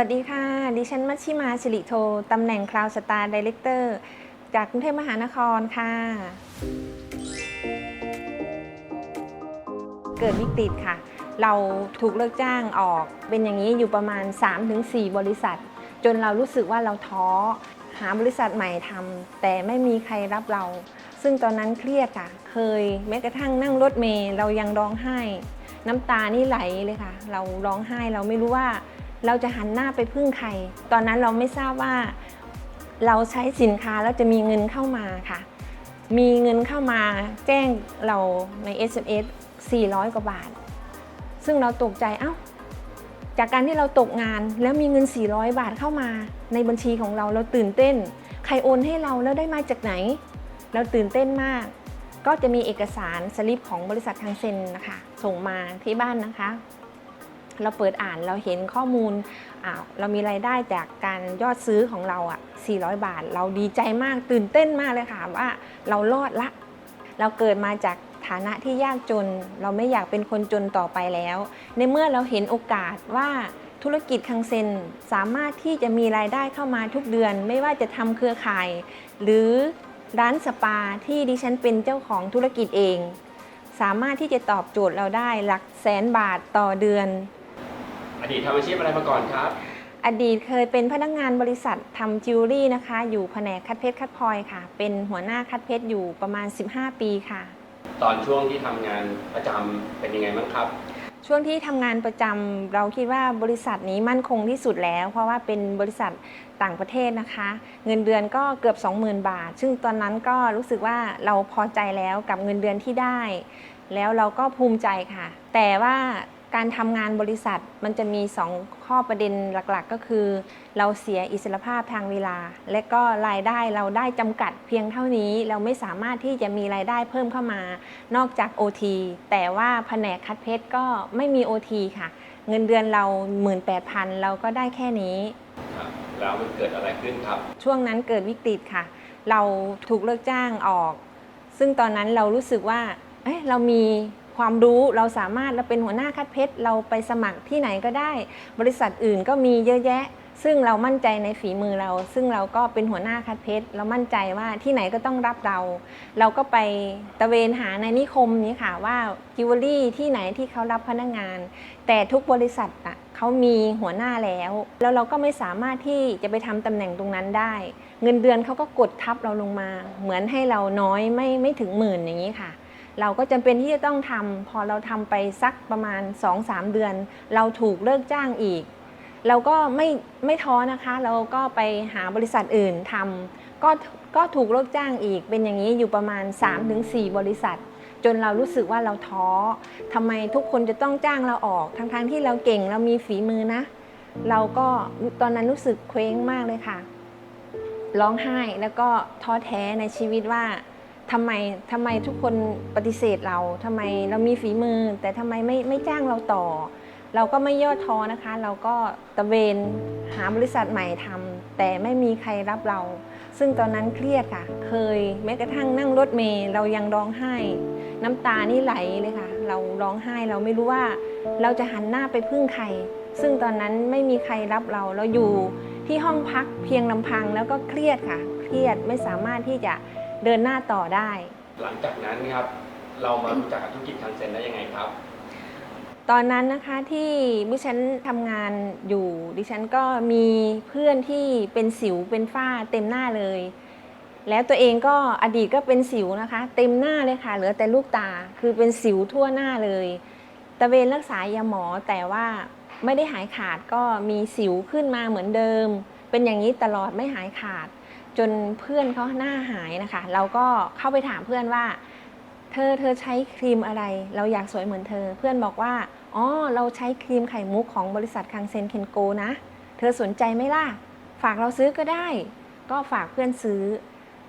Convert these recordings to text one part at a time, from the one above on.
สวัสดีค่ะ ดิฉันมัชชิมาสิริโท ตำแหน่งคลาวสตาร์ดีเลกเตอร์ จากกรุงเทพมหานครค่ะ เกิดวิกฤตค่ะ เราถูกเลิกจ้างออก เป็นอย่างนี้อยู่ประมาณ 3-4 บริษัท จนเรารู้สึกว่าเราท้อ หาบริษัทใหม่ทำ แต่ไม่มีใครรับเรา ซึ่งตอนนั้นเครียดค่ะ เคยแม้กระทั่งนั่งรถเมล์เรายังร้องไห้ น้ำตานี่ไหลเลยค่ะ เราร้องไห้เราไม่รู้ว่า เราจะหันหน้าไปพึ่งใคร ตอนนั้นเราไม่ทราบว่า เราใช้สินค้าแล้วจะมีเงินเข้ามาค่ะ มีเงินเข้ามาแจ้งเราใน SMS 400 กว่าบาท ซึ่งเราตกใจเอ้า จากการที่เราตกงานแล้วมีเงิน 400 บาทเข้ามาในบัญชีของเราเราตื่นเต้น ใครโอนให้เราแล้วได้มาจากไหน เราตื่นเต้นมาก ก็จะมีเอกสารสลิปของบริษัททางเซ็นนะคะ ส่งมาที่บ้านนะคะ เราเปิดอ่านเราเห็นข้อมูลเรามีรายได้จากการยอดซื้อของเราอะ 400 บาท เราดีใจมากตื่นเต้นมากเลยค่ะว่าเรารอดละ เราเกิดมาจากฐานะที่ยากจน เราไม่อยากเป็นคนจนต่อไปแล้ว ในเมื่อเราเห็นโอกาสว่าธุรกิจคังเซนสามารถที่จะมีรายได้เข้ามาทุกเดือน ไม่ว่าจะทำเครือข่าย หรือร้านสปาที่ดิฉันเป็นเจ้าของธุรกิจเอง สามารถที่จะตอบโจทย์เราได้หลักแสนบาทต่อเดือน ดีตทำอาชีพอะไรมาก่อนครับ อดีตเคยเป็นพนักงานบริษัททำจิวเวลรี่นะคะ อยู่แผนกคัดเพชรคัดพลอยค่ะ เป็นหัวหน้าคัดเพชรอยู่ประมาณ 15 ปีค่ะ ตอนช่วงที่ทำงานประจำเป็นยังไงบ้างครับ ช่วงที่ทำงานประจำเราคิดว่าบริษัทนี้มั่นคงที่สุดแล้ว เพราะว่าเป็นบริษัทต่างประเทศนะคะ เงินเดือนก็เกือบ 20,000 บาท ซึ่งตอนนั้นก็รู้สึกว่าเราพอใจแล้วกับเงินเดือนที่ได้ แล้วเราก็ภูมิใจค่ะ แต่ว่า การทำงานบริษัทมันจะมี 2 ข้อประเด็นหลักๆ ก็คือ เราเสียอิสรภาพทางเวลา และก็รายได้เราได้จำกัดเพียงเท่านี้ เราไม่สามารถที่จะมีรายได้เพิ่มเข้ามา นอกจาก OT แต่ว่าแผนกคัดเพชรก็ไม่มี OT ค่ะ เงินเดือนเรา 18,000 เราก็ได้แค่นี้ ครับแล้วมันเกิดอะไรขึ้นครับ ช่วงนั้นเกิดวิกฤตค่ะ เราถูกเลิกจ้างออก ซึ่งตอนนั้นเรารู้สึกว่าเอ้ยเรามี ความรู้เราสามารถเราเป็นหัวหน้าคัดเพชรเราไปสมัครที่ไหนก็ได้ บริษัทอื่นก็มีเยอะแยะ ซึ่งเรามั่นใจในฝีมือเรา ซึ่งเราก็เป็นหัวหน้าคัดเพชรเรามั่นใจว่าที่ไหนก็ต้องรับเรา เราก็ไปตะเวนหาในนิคมนี้ค่ะว่าจิวเวลรี่ที่ไหนที่เขารับพนักงาน แต่ทุกบริษัทอะเขามีหัวหน้าแล้ว แล้วเราก็ไม่สามารถที่จะไปทำตำแหน่งตรงนั้นได้ เงินเดือนเขาก็กดทับเราลงมา เหมือนให้เราน้อยไม่ไม่ถึงหมื่นอย่างนี้ค่ะ เราก็จำเป็นที่จะต้องทำพอเราทำไปสักประมาณ 2-3 เดือน เราถูกเลิกจ้างอีก เราก็ไม่ไม่ท้อนะคะ เราก็ไปหาบริษัทอื่นทำก็ก็ถูกเลิกจ้างอีก เป็นอย่างนี้อยู่ประมาณ 3-4 บริษัท จนเรารู้สึกว่าเราท้อทำไมทุกคนจะต้องจ้างเราออก ทั้งๆที่เราเก่งเรามีฝีมือนะ เราก็ตอนนั้นรู้สึกเคว้งมากเลยค่ะ ร้องไห้แล้วก็ท้อแท้ในชีวิตว่า ทำไมทำไมทุกคนปฏิเสธเราทำไมเรามีฝีมือ แต่ทำไมไม่ไม่จ้างเราต่อ เราก็ไม่ย่อท้อนะคะ เราก็ตะเวนหาบริษัทใหม่ทำแต่ไม่มีใครรับเรา ซึ่งตอนนั้นเครียดค่ะ เคยแม้กระทั่งนั่งรถเมล์เรายังร้องไห้ น้ำตานี่ไหลเลยค่ะ เราร้องไห้เราไม่รู้ว่า เราจะหันหน้าไปพึ่งใคร ซึ่งตอนนั้นไม่มีใครรับเราเราอยู่ที่ห้องพักเพียงลำพังแล้วก็เครียดค่ะ เครียดไม่สามารถที่จะ เดินหน้าต่อได้ หลังจากนั้นครับเรามารู้จักกับธุรกิจทางเซ็นได้ยังไงครับ ตอนนั้นนะคะที่ดิฉันทำงานอยู่ ดิฉันก็มีเพื่อนที่เป็นสิวเป็นฝ้าเต็มหน้าเลย แล้วตัวเองก็อดีตก็เป็นสิวนะคะ เต็มหน้าเลยค่ะ เหลือแต่ลูกตาคือเป็นสิวทั่วหน้าเลยตะเวนรักษายาหมอแต่ว่าไม่ได้หายขาดก็มีสิวขึ้นมาเหมือนเดิม เป็นอย่างนี้ตลอดไม่หายขาด จนเพื่อนเขาหน้าหายนะคะ เราก็เข้าไปถามเพื่อนว่า เธอเธอใช้ครีมอะไร เราอยากสวยเหมือนเธอ เพื่อนบอกว่าอ๋อเราใช้ครีมไข่มุกของบริษัทคังเซนเคนโกนะ เธอสนใจไหมล่ะ ฝากเราซื้อก็ได้ ก็ฝากเพื่อนซื้อ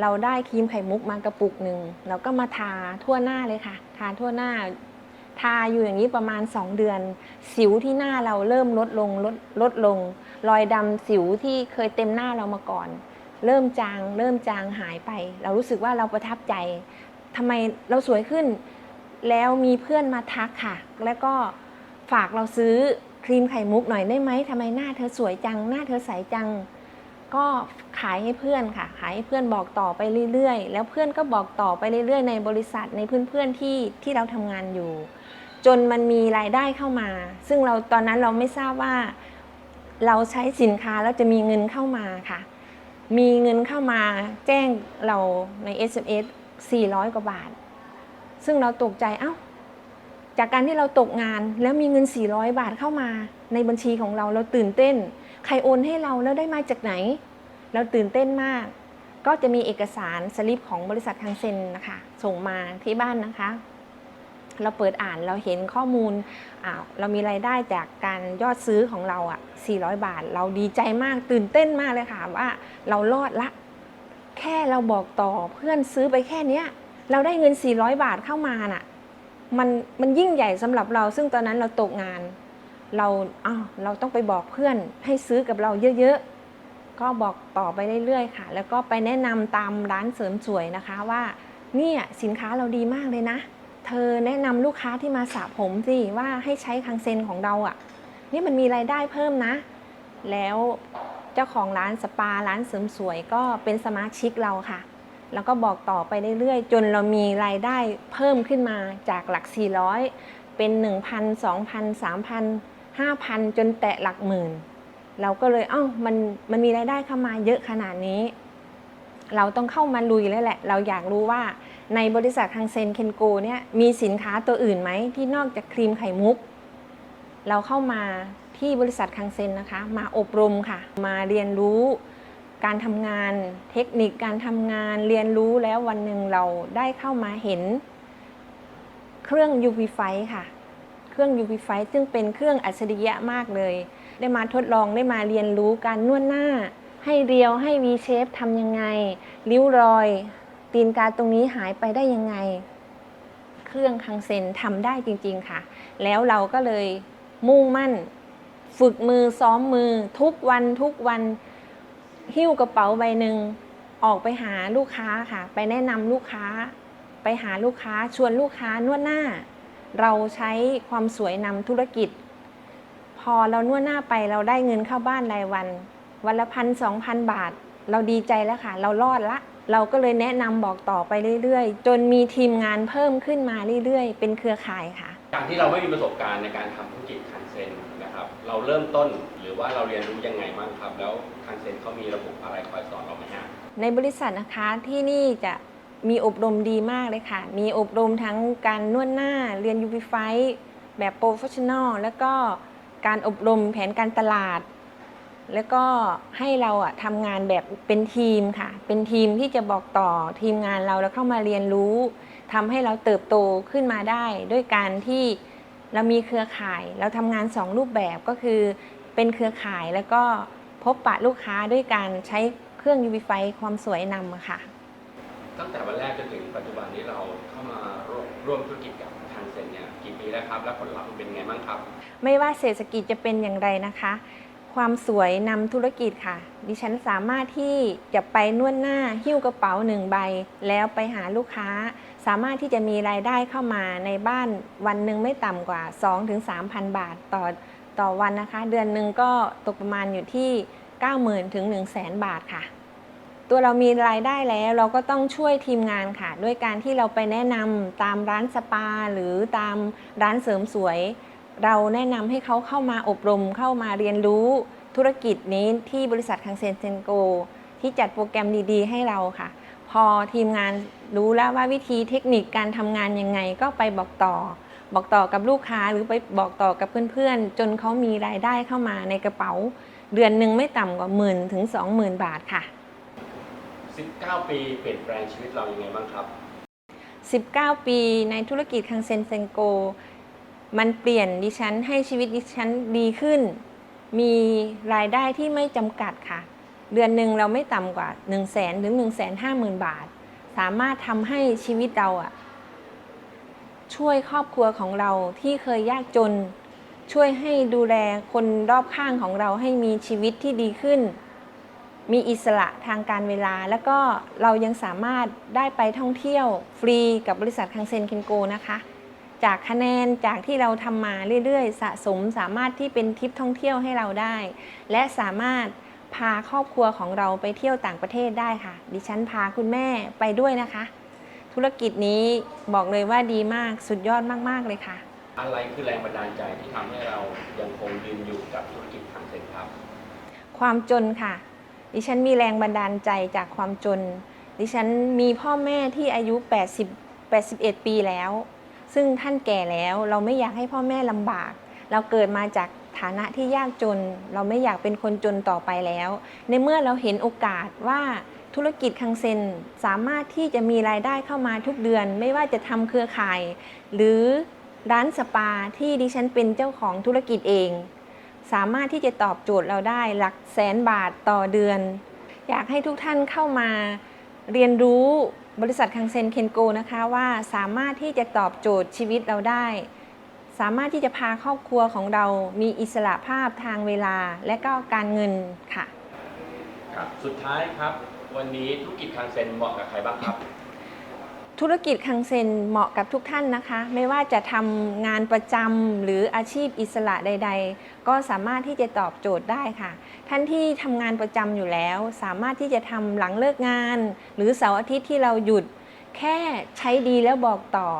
เราได้ครีมไข่มุกมากระปุกหนึ่งเราก็มาทาทั่วหน้าเลยค่ะ ทาทั่วหน้า ทาอยู่อย่างนี้ประมาณ 2 เดือน สิวที่หน้าเราเริ่มลดลงลดลดลง รอยดำสิวที่เคยเต็มหน้าเรามาก่อน เริ่มจาง เริ่มจางหายไป เรารู้สึกว่าเราประทับใจทำไมเราสวยขึ้น แล้วมีเพื่อนมาทักค่ะ แล้วก็ฝากเราซื้อครีมไข่มุกหน่อยได้ไหมทำไมหน้าเธอสวยจัง หน้าเธอใสจัง ก็ขายให้เพื่อนค่ะ ขายให้เพื่อนบอกต่อไปเรื่อยๆ แล้วเพื่อนก็บอกต่อไปเรื่อยๆ ในบริษัทในเพื่อนๆที่ที่เราทำงานอยู่ จนมันมีรายได้เข้ามา ซึ่งเราตอนนั้นเราไม่ทราบว่า เราใช้สินค้าแล้วจะมีเงินเข้ามาค่ะ มีเงินเข้ามาแจ้งเราใน SMS 400 กว่าบาท ซึ่งเราตกใจเอ้า จากการที่เราตกงานแล้วมีเงิน 400 บาทเข้ามาในบัญชีของเราเราตื่นเต้น ใครโอนให้เราแล้วได้มาจากไหน เราตื่นเต้นมาก ก็จะมีเอกสารสลิปของบริษัททางเซ็นนะคะ ส่งมาที่บ้านนะคะ เราเปิดอ่านเราเห็นข้อมูลเรามีรายได้จากการยอดซื้อของเราอะ400 บาท เราดีใจมากตื่นเต้นมากเลยค่ะว่าเรารอดละ แค่เราบอกต่อเพื่อนซื้อไปแค่เนี้ย เราได้เงิน 400 บาทเข้ามาน่ะมันมันยิ่งใหญ่สำหรับเรา ซึ่งตอนนั้นเราตกงาน เราอ้าวเราต้องไปบอกเพื่อนให้ซื้อกับเราเยอะๆ ก็บอกต่อไปเรื่อยๆค่ะ แล้วก็ไปแนะนำตามร้านเสริมสวยนะคะว่าเนี่ยสินค้าเราดีมากเลยนะ เธอแนะนำลูกค้าที่มาสระผมสิว่าให้ใช้คังเซนของเราอะ่ะ นี่มันมีรายได้เพิ่มนะ แล้วเจ้าของร้านสปาร้านเสริมสวยก็เป็นสมาชิกเราค่ะ แล้วก็บอกต่อไปเรื่อยๆ จนเรามีรายได้เพิ่มขึ้นมาจากหลัก 400 เป็น 1,000 2,000 3,000 5,000 จนแตะหลักหมื่น เราก็เลยเอ้ามันมันมีรายได้เข้ามาเยอะขนาดนี้ เราต้องเข้ามาลุยแล้วแหละ เราอยากรู้ว่า ในบริษัททางเซนเคนโกเนี่ยมีสินค้าตัวอื่นไหมที่นอกจากครีมไข่มุก เราเข้ามาที่บริษัทคังเซนนะคะ มาอบรมค่ะ มาเรียนรู้การทำงานเทคนิคการทำงานเรียนรู้แล้ววันหนึ่งเราได้เข้ามาเห็น เครื่อง UV f i ค่ะ เครื่อง UV f i ซึ่งเป็นเครื่องอัจฉริยะมากเลย ได้มาทดลองได้มาเรียนรู้การนวดหน้า ให้เรียวให้ V shape ทำยังไง ริ้วรอย ตีนกาตรงนี้หายไปได้ยังไง เครื่องคังเซนทำได้จริง ๆค่ะ แล้วเราก็เลยมุ่งมั่น ฝึกมือซ้อมมือ ทุกวันทุกวันหิ้วกระเป๋าใบหนึ่งออกไปหาลูกค้าค่ะ ไปแนะนำลูกค้า ไปหาลูกค้าชวนลูกค้านวดหน้า เราใช้ความสวยนำธุรกิจ พอเรานวดหน้าไปเราได้เงินเข้าบ้านรายวัน วันละพันสองพันบาท เราดีใจแล้วค่ะ เรารอดละ เราก็เลยแนะนำบอกต่อไปเรื่อยๆ จนมีทีมงานเพิ่มขึ้นมาเรื่อยๆ เป็นเครือข่ายค่ะ การที่เราไม่มีประสบการณ์ในการทำธุรกิจคันเซนนะครับ เราเริ่มต้นหรือว่าเราเรียนรู้ยังไงบ้างครับ แล้วคันเซนเขามีระบบอะไรคอยสอนเราไหมฮะในบริษัทนะคะที่นี่จะมีอบรมดีมากเลยค่ะ มีอบรมทั้งการนวดหน้าเรียน UV f i แบบโปรเฟชชั่นอลแล้วก็การอบรมแผนการตลาด แล้วก็ให้เราอะทำงานแบบเป็นทีมค่ะ เป็นทีมที่จะบอกต่อทีมงานเราแล้วเข้ามาเรียนรู้ทำให้เราเติบโตขึ้นมาได้ ด้วยการที่เรามีเครือข่าย เราทำงานสองรูปแบบก็คือ เป็นเครือข่ายแล้วก็พบปะลูกค้าด้วยการใช้เครื่อง UV f i ความสวยนำอะค่ะ ตั้งแต่วันแรกจนถึงปัจจุบันนี้เราเข้ามาร่วมร่วมธุรกิจกับคันเซนเนี่ยกี่ปีแล้วครับ และผลลัพธ์มันเป็นไงบ้างครับ ไม่ว่าเศรษฐกิจจะเป็นอย่างไรนะคะ ความสวยนำธุรกิจค่ะ ดิฉันสามารถที่จะไปนวดหน้าหิ้วกระเป๋าหนึ่งใบ แล้วไปหาลูกค้า สามารถที่จะมีรายได้เข้ามาในบ้านวันหนึ่งไม่ต่ำกว่า 2-3,000 บาทต่อต่อวันนะคะ เดือนหนึ่งก็ตกประมาณอยู่ที่ 90,000ถึง100,000 บาทค่ะ ตัวเรามีรายได้แล้วเราก็ต้องช่วยทีมงานค่ะ ด้วยการที่เราไปแนะนำตามร้านสปาหรือตามร้านเสริมสวย เราแนะนำให้เขาเข้ามาอบรมเข้ามาเรียนรู้ธุรกิจนี้ที่บริษัทคังเซนเซนโก ที่จัดโปรแกรมดีๆ ให้เราค่ะ พอทีมงานรู้แล้วว่าวิธีเทคนิคการทำงานยังไงก็ไปบอกต่อ บอกต่อกับลูกค้าหรือไปบอกต่อกับเพื่อนๆ จนเขามีรายได้เข้ามาในกระเป๋า เดือนหนึ่งไม่ต่ำกว่าหมื่นถึงสองหมื่นบาทค่ะ 19 ปีเปลี่ยนแปลงชีวิตเรายังไงบ้างครับ 19 ปีในธุรกิจคังเซนเซนโก มันเปลี่ยนดิฉันให้ชีวิตดิฉันดีขึ้น มีรายได้ที่ไม่จำกัดค่ะ เดือนหนึ่งเราไม่ต่ำกว่า 1 0 0 0 0แสนถึง 1 5 0 0 0 0 บาท สามารถทำให้ชีวิตเราอะช่วยครอบครัวของเราที่เคยยากจน ช่วยให้ดูแลคนรอบข้างของเราให้มีชีวิตที่ดีขึ้น มีอิสระทางการเวลา แล้วก็เรายังสามารถได้ไปท่องเที่ยวฟรีกับบริษัทคังเซนเคนโกนะคะ จากคะแนนจากที่เราทำมาเรื่อยๆ สะสมสามารถที่เป็นทริปท่องเที่ยวให้เราได้ และสามารถพาครอบครัวของเราไปเที่ยวต่างประเทศได้ค่ะ ดิฉันพาคุณแม่ไปด้วยนะคะ ธุรกิจนี้บอกเลยว่าดีมากสุดยอดมากๆเลยค่ะ อะไรคือแรงบันดาลใจที่ทำให้เรายังคงยืนอยู่กับธุรกิจคันเซ็นครับ ความจนค่ะ ดิฉันมีแรงบันดาลใจจากความจน ดิฉันมีพ่อแม่ที่อายุ 80 81 ปีแล้ว ซึ่งท่านแก่แล้วเราไม่อยากให้พ่อแม่ลำบาก เราเกิดมาจากฐานะที่ยากจน เราไม่อยากเป็นคนจนต่อไปแล้ว ในเมื่อเราเห็นโอกาสว่าธุรกิจคังเซนสามารถที่จะมีรายได้เข้ามาทุกเดือน ไม่ว่าจะทำเครือข่าย หรือร้านสปาที่ดิฉันเป็นเจ้าของธุรกิจเอง สามารถที่จะตอบโจทย์เราได้หลักแสนบาทต่อเดือน อยากให้ทุกท่านเข้ามาเรียนรู้ บริษัทคังเซนเคนโกนะคะว่าสามารถที่จะตอบโจทย์ชีวิตเราได้ สามารถที่จะพาครอบครัวของเรามีอิสระภาพทางเวลาและก็การเงินค่ะ ครับ สุดท้ายครับ วันนี้ธุรกิจคังเซนเหมาะกับใครบ้างครับ ธุรกิจคังเซนเหมาะกับทุกท่านนะคะ ไม่ว่าจะทำงานประจำหรืออาชีพอิสระใด ๆ ก็สามารถที่จะตอบโจทย์ได้ค่ะ ท่านที่ทำงานประจำอยู่แล้ว สามารถที่จะทำหลังเลิกงาน หรือเสาร์อาทิตย์ที่เราหยุด แค่ใช้ดีแล้วบอกต่อ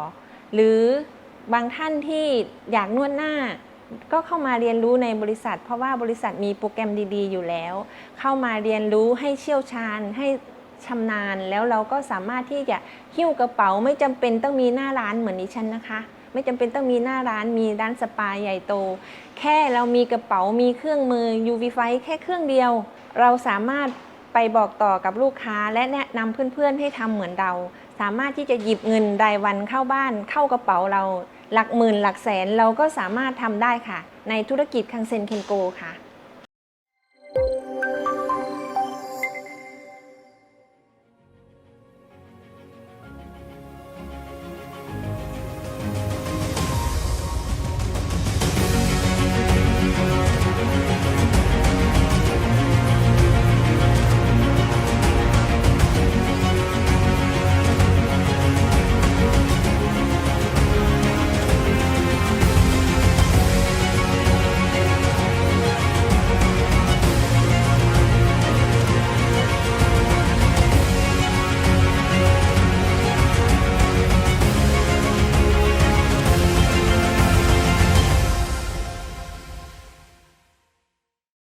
หรือบางท่านที่อยากนวดหน้า ก็เข้ามาเรียนรู้ในบริษัท เพราะว่าบริษัทมีโปรแกรมดี ๆ อยู่แล้ว เข้ามาเรียนรู้ให้เชี่ยวชาญให้ ชำนาญแล้วเราก็สามารถที่จะหิ้วกระเป๋าไม่จำเป็นต้องมีหน้าร้านเหมือนดิฉันนะคะ ไม่จำเป็นต้องมีหน้าร้านมีร้านสปาใหญ่โต แค่เรามีกระเป๋ามีเครื่องมือ UV ไฟแค่เครื่องเดียว เราสามารถไปบอกต่อกับลูกค้าและแนะนำเพื่อนๆให้ทำเหมือนเรา สามารถที่จะหยิบเงินรายวันเข้าบ้าน เข้ากระเป๋าเรา หลักหมื่นหลักแสนเราก็สามารถทำได้ค่ะ ในธุรกิจคังเซนเคนโกค่ะ